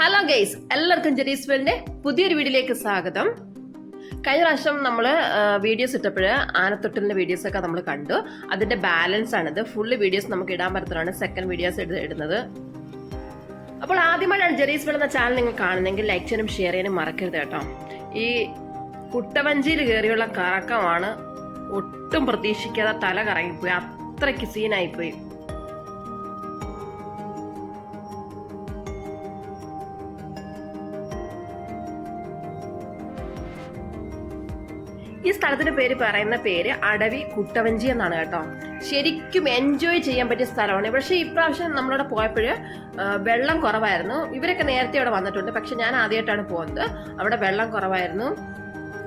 Hello guys എല്ലാവർക്കും Jerry's പുതിയൊരു വീഡിയോയിലേക്ക് സ്വാഗതം. കഴിഞ്ഞ പ്രാവശ്യം നമ്മൾ വീഡിയോസ് ഇട്ടപ്പോൾ ആനത്തൊട്ടിലിന്റെ വീഡിയോസ് ഒക്കെ നമ്മൾ കണ്ടു. അതിന്റെ ബാലൻസ് ആണിത്. ഫുള്ള് വീഡിയോസ് നമുക്ക് ഇടാൻ പറ്റുന്നതാണ്. സെക്കൻഡ് വീഡിയോസ് ഇടുന്നത്. അപ്പോൾ ആദ്യമായിട്ടാണ് ജെറീസ് വേൾഡ് എന്ന ചാനൽ നിങ്ങൾ കാണുന്നെങ്കിൽ ലൈക്ക് ചെയ്യാനും ഷെയർ ചെയ്യാനും മറക്കരുത് കേട്ടോ. ഈ കുട്ടവഞ്ചിയിൽ കയറിയുള്ള കറക്കമാണ് ഒട്ടും പ്രതീക്ഷിക്കാതെ തല കറങ്ങിപ്പോയി. അത്രയ്ക്ക് സീനായിപ്പോയി ഈ സ്ഥലത്തിന്റെ പേര് പറയുന്ന പേര് അടവി കുട്ടവഞ്ചി എന്നാണ് കേട്ടോ. ശരിക്കും എൻജോയ് ചെയ്യാൻ പറ്റിയ സ്ഥലമാണ്. പക്ഷേ ഇപ്രാവശ്യം നമ്മളവിടെ പോയപ്പോൾ വെള്ളം കുറവായിരുന്നു. ഇവരൊക്കെ നേരത്തെ അവിടെ വന്നിട്ടുണ്ട്. പക്ഷെ ഞാൻ ആദ്യമായിട്ടാണ് പോകുന്നത്. അവിടെ വെള്ളം കുറവായിരുന്നു.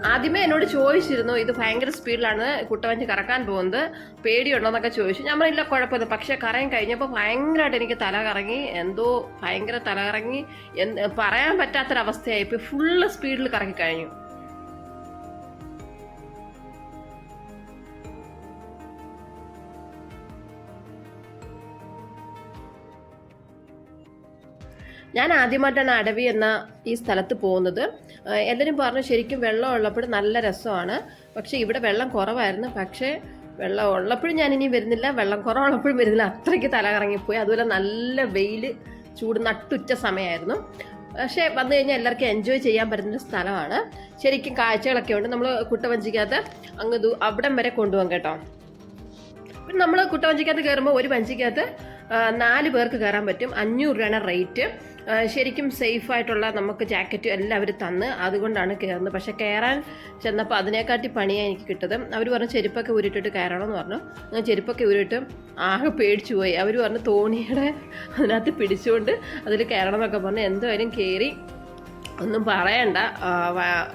ആദ്യമേ എന്നോട് ചോദിച്ചിരുന്നു ഇത് ഭയങ്കര സ്പീഡിലാണ് കുട്ടവഞ്ചി കറക്കാൻ പോകുന്നത്. പേടിയുണ്ടോ? എന്നൊക്കെ ചോദിച്ചു. ഞാൻ പറഞ്ഞില്ല കുഴപ്പമില്ല പക്ഷെ കറയും കഴിഞ്ഞപ്പോൾ ഭയങ്കരമായിട്ട് എനിക്ക് തല കറങ്ങി. എന്തോ ഭയങ്കര തല കറങ്ങി പറയാൻ പറ്റാത്തൊരവസ്ഥയായി. ഇപ്പോൾ ഫുള്ള് സ്പീഡിൽ കറങ്ങി കഴിഞ്ഞു. ഞാൻ ആദ്യമായിട്ടാണ് അടവി എന്ന ഈ സ്ഥലത്ത് പോകുന്നത്. എല്ലാവരും പറഞ്ഞു ശരിക്കും വെള്ളം ഉള്ളപ്പോൾ നല്ല രസമാണ്. പക്ഷേ ഇവിടെ വെള്ളം കുറവായിരുന്നു. പക്ഷേ വെള്ളം ഉള്ളപ്പോഴും ഇനി വരുന്നില്ല. വെള്ളം കുറവുള്ളപ്പോഴും വരുന്നില്ല. അത്രയ്ക്ക് തല കറങ്ങിപ്പോയി അതുപോലെ നല്ല വെയിൽ ചൂട് നട്ടുച്ച സമയമായിരുന്നു. പക്ഷേ വന്നു കഴിഞ്ഞാൽ എല്ലാവർക്കും എൻജോയ് ചെയ്യാൻ പറ്റുന്ന സ്ഥലമാണ്. ശരിക്കും കാഴ്ചകളൊക്കെ ഉണ്ട്. നമ്മൾ കുട്ടവഞ്ചിക്കകത്ത് അങ്ങ് അവിടം വരെ കൊണ്ടുപോകാം കേട്ടോ. പിന്നെ നമ്മൾ കുട്ടവഞ്ചിക്കകത്ത് കയറുമ്പോൾ ഒരു വഞ്ചിക്കകത്ത് നാല് പേർക്ക് കയറാൻ പറ്റും. അഞ്ഞൂറ് രൂപയാണ് റേറ്റ്. ശരിക്കും സേഫ് ആയിട്ടുള്ള നമുക്ക് ജാക്കറ്റ് എല്ലാം അവർ തന്ന് അതുകൊണ്ടാണ് കയറുന്നത് പക്ഷെ കയറാൻ ചെന്നപ്പോൾ അതിനെക്കാട്ടി പണിയാണ് എനിക്ക് കിട്ടത്. അവർ പറഞ്ഞു ചെരുപ്പൊക്കെ ഉരുട്ടിട്ട് കയറണമെന്ന് പറഞ്ഞു. ഞാൻ ചെരുപ്പൊക്കെ ഉരുട്ട് ആകെ പേടിച്ചു പോയി. അവർ പറഞ്ഞു തോണിയുടെ അതിനകത്ത് പിടിച്ചുകൊണ്ട് അതിൽ കയറണം എന്നൊക്കെ പറഞ്ഞു. എന്തായാലും കയറി ഒന്നും പറയണ്ട.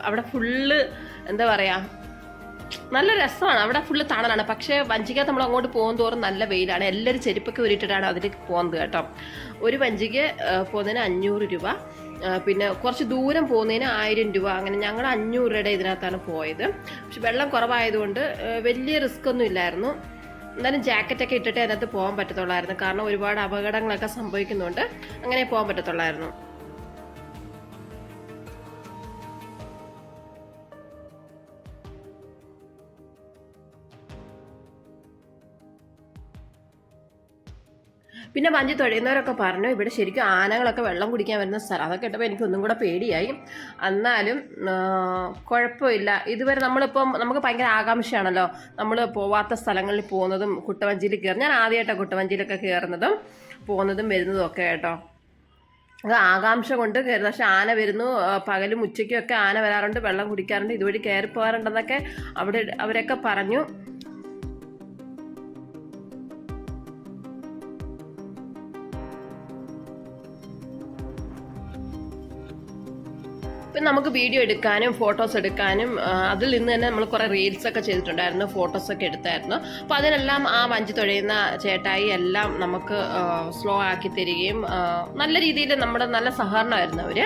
അവിടെ ഫുള്ള് എന്താ പറയുക നല്ല രസമാണ്. അവിടെ ഫുള്ള് തണലാണ്. പക്ഷേ വഞ്ചിക നമ്മൾ അങ്ങോട്ട് പോകും തോറും നല്ല വെയിലാണ്. എല്ലാവരും ചെരുപ്പൊക്കെ ഉരുട്ടിട്ടാണ് അതിൽ പോകുന്നത് കേട്ടോ. ഒരു വഞ്ചിക്ക് ആ, പോകുന്നതിന് അഞ്ഞൂറ് രൂപ. പിന്നെ കുറച്ച് ദൂരം പോകുന്നതിന് ആയിരം രൂപ. അങ്ങനെ ഞങ്ങൾ അഞ്ഞൂറ് രൂപയുടെ ഇതിനകത്താണ് പോയത്. പക്ഷെ വെള്ളം കുറവായതുകൊണ്ട് വലിയ റിസ്ക് ഒന്നും ഇല്ലായിരുന്നു. എന്നാലും ജാക്കറ്റൊക്കെ ഇട്ടിട്ട് അതിനകത്ത് പോകാൻ പറ്റത്തുള്ളായിരുന്നു. കാരണം ഒരുപാട് അപകടങ്ങളൊക്കെ സംഭവിക്കുന്നുണ്ട്. അങ്ങനെ പോകാൻ പറ്റത്തുള്ളായിരുന്നു. പിന്നെ വഞ്ചി തുഴയുന്നവരൊക്കെ പറഞ്ഞു ഇവിടെ ശരിക്കും ആനകളൊക്കെ വെള്ളം കുടിക്കാൻ വരുന്ന സ്ഥലം. അതൊക്കെ ഇട്ടപ്പോൾ എനിക്ക് ഒന്നും കൂടെ പേടിയായി. എന്നാലും കുഴപ്പമില്ല. ഇതുവരെ നമ്മളിപ്പം നമുക്ക് ഭയങ്കര ആകാംക്ഷയാണല്ലോ. നമ്മൾ പോവാത്ത സ്ഥലങ്ങളിൽ പോകുന്നതും കുട്ടവഞ്ചിയിൽ കയറി ഞാൻ ആദ്യമായിട്ടാണ് കുട്ടവഞ്ചിയിലൊക്കെ കയറുന്നതും പോകുന്നതും വരുന്നതും ഒക്കെ കേട്ടോ. അത് ആകാംക്ഷ കൊണ്ട് കയറി പക്ഷെ ആന വരുന്നു പകലും ഉച്ചയ്ക്കും ഒക്കെ ആന വരാറുണ്ട് വെള്ളം കുടിക്കാറുണ്ട് ഇതുവഴി കയറി പോകാറുണ്ടെന്നൊക്കെ അവിടെ അവരൊക്കെ പറഞ്ഞു. പിന്നെ നമുക്ക് വീഡിയോ എടുക്കാനും ഫോട്ടോസ് എടുക്കാനും അതിൽ നിന്ന് തന്നെ നമ്മൾ കുറേ റീൽസൊക്കെ ചെയ്തിട്ടുണ്ടായിരുന്നു ഫോട്ടോസൊക്കെ എടുത്തായിരുന്നു. അപ്പോൾ അതിനെല്ലാം ആ വഞ്ചി തുഴയുന്ന ചേട്ടായി എല്ലാം നമുക്ക് സ്ലോ ആക്കി തരികയും നല്ല രീതിയിൽ നമ്മുടെ നല്ല സഹകരണമായിരുന്നു അവർ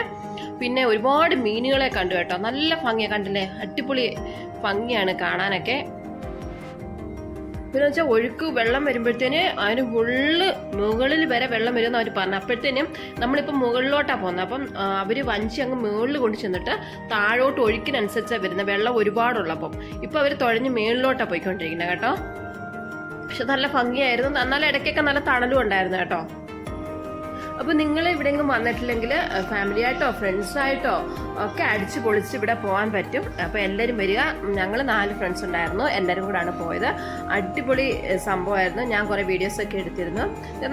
പിന്നെ ഒരുപാട് മീനുകളെ കണ്ടു കേട്ടോ. നല്ല ഭംഗിയാണ് കണ്ടില്ലേ? അടിപൊളി ഭംഗിയാണ് കാണാനൊക്കെ. പിന്നെ വെച്ചാൽ ഒഴുക്ക് വെള്ളം വരുമ്പോഴത്തേന് അതിന് ഫുള്ള് മുകളിൽ വരെ വെള്ളം വരുമെന്ന് അവർ പറഞ്ഞു. അപ്പോഴത്തേനും നമ്മളിപ്പോൾ മുകളിലോട്ടാണ് പോകുന്നത് അപ്പം അവർ വഞ്ചി അങ്ങ് മുകളിൽ കൊണ്ട് ചെന്നിട്ട് താഴോട്ട് ഒഴുക്കിനനുസരിച്ചാണ് വരുന്നത് വെള്ളം ഒരുപാടുള്ളപ്പം ഇപ്പം അവർ തുഴഞ്ഞ് മുകളിലോട്ടാണ് പോയിക്കൊണ്ടിരിക്കുന്നത് കേട്ടോ. പക്ഷെ നല്ല ഭംഗിയായിരുന്നു. നല്ല ഇടയ്ക്കൊക്കെ നല്ല തണലും ഉണ്ടായിരുന്നു കേട്ടോ. അപ്പോൾ നിങ്ങൾ ഇവിടെയെങ്കിലും വന്നിട്ടില്ലെങ്കിൽ ഫാമിലി ആയിട്ടോ ഫ്രണ്ട്സ് ആയിട്ടോ ഒക്കെ അടിച്ച് പൊളിച്ച് ഇവിടെ പോകാൻ പറ്റും. അപ്പോൾ എല്ലാവരും വരിക. ഞങ്ങൾ നാല് ഫ്രണ്ട്സ് ഉണ്ടായിരുന്നു. എല്ലാവരും കൂടാണ് പോയത്. അടിപൊളി സംഭവമായിരുന്നു. ഞാൻ കുറേ വീഡിയോസ് ഒക്കെ എടുത്തിരുന്നു.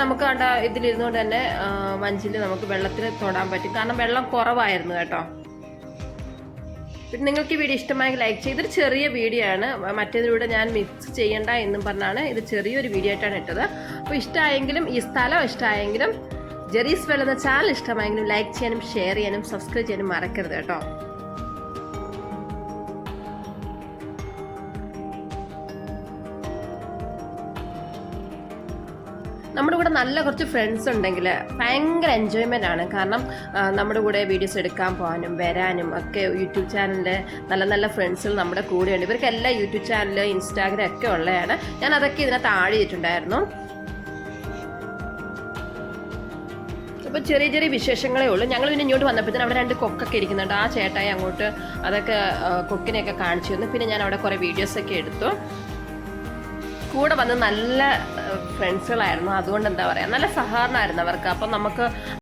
നമുക്ക് കണ്ട ഇതിലിരുന്നുകൊണ്ട് തന്നെ മഞ്ചിൽ നമുക്ക് വെള്ളത്തിൽ തൊടാൻ പറ്റും. കാരണം വെള്ളം കുറവായിരുന്നു കേട്ടോ. പിന്നെ നിങ്ങൾക്ക് ഈ വീഡിയോ ഇഷ്ടമായെങ്കിൽ ലൈക്ക് ചെയ്ത് ഇതൊരു ചെറിയ വീഡിയോ ആണ്. മറ്റേതിലൂടെ ഞാൻ മിക്സ് ചെയ്യണ്ട എന്നും പറഞ്ഞാണ് ഇത് ചെറിയൊരു വീഡിയോ ആയിട്ടാണ് ഇട്ടത്. അപ്പോൾ ഇഷ്ടമായെങ്കിലും ഈ സ്ഥലം ഇഷ്ടമായെങ്കിലും ജെറീസ് വെൽ എന്ന ചാനൽ ഇഷ്ടമായെങ്കിലും ലൈക്ക് ചെയ്യാനും ഷെയർ ചെയ്യാനും സബ്സ്ക്രൈബ് ചെയ്യാനും മറക്കരുത് കേട്ടോ. നമ്മുടെ കൂടെ നല്ല കുറച്ച് ഫ്രണ്ട്സ് ഉണ്ടെങ്കിൽ ഭയങ്കര എൻജോയ്മെന്റ് ആണ്. കാരണം നമ്മുടെ കൂടെ വീഡിയോസ് എടുക്കാൻ പോകാനും വരാനും ഒക്കെ യൂട്യൂബ് ചാനലിൽ നല്ല നല്ല ഫ്രണ്ട്സുകൾ നമ്മുടെ കൂടെയുണ്ട്. ഇവർക്കെല്ലാം യൂട്യൂബ് ചാനൽ ഇൻസ്റ്റാഗ്രാം ഒക്കെ ഉള്ളതാണ്. ഞാൻ അതൊക്കെ ഇതിനകത്ത് ആഡ് ചെയ്തിട്ടുണ്ടായിരുന്നു. അപ്പോൾ ചെറിയ ചെറിയ വിശേഷങ്ങളേ ഉള്ളൂ. ഞങ്ങൾ പിന്നെ ഇങ്ങോട്ട് വന്നപ്പോഴത്തേനും അവിടെ രണ്ട് കൊക്കൊക്കെ ഇരിക്കുന്നുണ്ട്. ആ ചേട്ടായി അങ്ങോട്ട് അതൊക്കെ കൊക്കിനെയൊക്കെ കാണിച്ചു തന്നു. പിന്നെ ഞാൻ അവിടെ കുറേ വീഡിയോസൊക്കെ എടുത്തു. കൂടെ വന്ന് നല്ല ഫ്രണ്ട്സുകളായിരുന്നു അതുകൊണ്ട് എന്താ പറയുക നല്ല സഹകരണമായിരുന്നു അവർക്ക്. അപ്പം നമുക്ക്